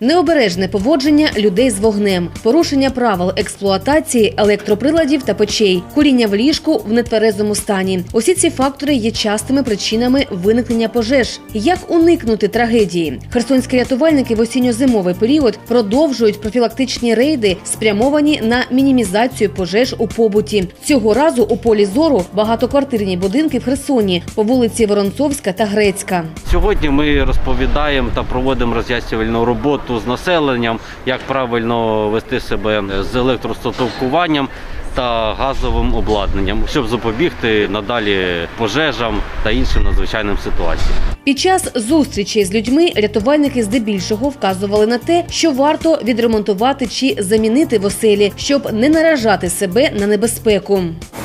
необережне поводження людей з вогнем, порушення правил експлуатації електроприладів та печей, куріння в ліжку в нетверезому стані. Усі ці фактори є частими причинами виникнення пожеж. Як уникнути трагедії? Херсонські рятувальники в осінньо-зимовий період продовжують профілактичні рейди, спрямовані на мінімізацію пожеж у побуті. Цього разу у полі зору багатоквартирні будинки в Херсоні по вулиці Воронцовська та Грецька. Сьогодні ми розповідаємо та проводимо роз'яснювальну роботу з населенням, як правильно вести себе з електростатовкуванням та газовим обладнанням, щоб запобігти надалі пожежам та іншим надзвичайним ситуаціям. Під час зустрічей з людьми рятувальники здебільшого вказували на те, що варто відремонтувати чи замінити в оселі, щоб не наражати себе на небезпеку.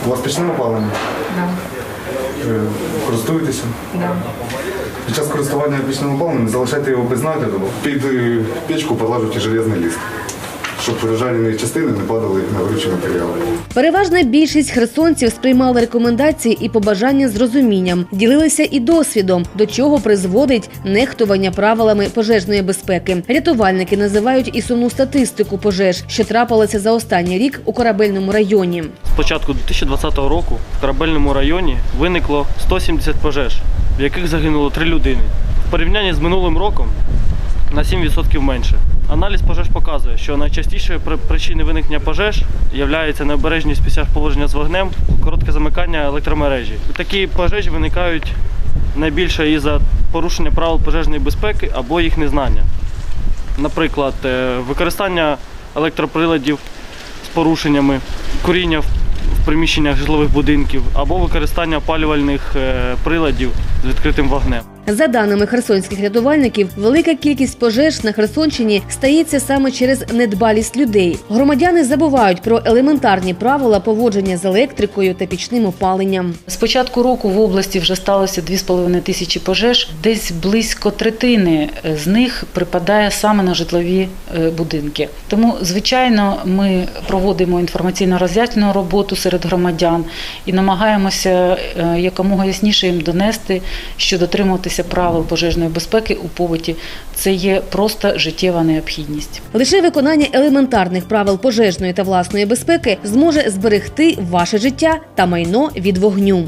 У вас пічне опалення? Да, Е, Користуєтеся? да. Під час користування пічним опаленням залишайте його без нагляду. Під е, печку положите железний лист, щоб розжарені частини не падали на горючі матеріали. Переважна більшість херсонців сприймали рекомендації і побажання з розумінням, ділилися і досвідом, до чого призводить нехтування правилами пожежної безпеки. Рятувальники називають і сумну статистику пожеж, що трапилися за останній рік у корабельному районі. Початку 2020 року в корабельному районі виникло 170 пожеж, в яких загинуло 3 людини. В порівнянні з минулим роком на 7% менше. Аналіз пожеж показує, що найчастішою при- причиною виникнення пожеж є необережність час положення з вогнем, коротке замикання електромережі. Такі пожежі виникають найбільше із-за порушення правил пожежної безпеки або їх незнання. Наприклад, е, використання електроприладів з порушеннями, куріння приміщеннях житлових будинків або використання опалювальних е, приладів з відкритим вогнем. За даними херсонських рятувальників, велика кількість пожеж на Херсонщині стається саме через недбалість людей. Громадяни забувають про елементарні правила поводження з електрикою та пічним опаленням. З початку року в області вже сталося 2,5 тисячі пожеж. Десь близько третини е, з них припадає саме на житлові е, будинки. Тому, звичайно, ми проводимо інформаційно роз'яснену роботу серед громадян і намагаємося е, якомога ясніше їм донести, що дотримуватися правил пожежної безпеки у побуті це є просто життєва необхідність. Лише виконання елементарних правил пожежної та власної безпеки зможе зберегти ваше життя та майно від вогню.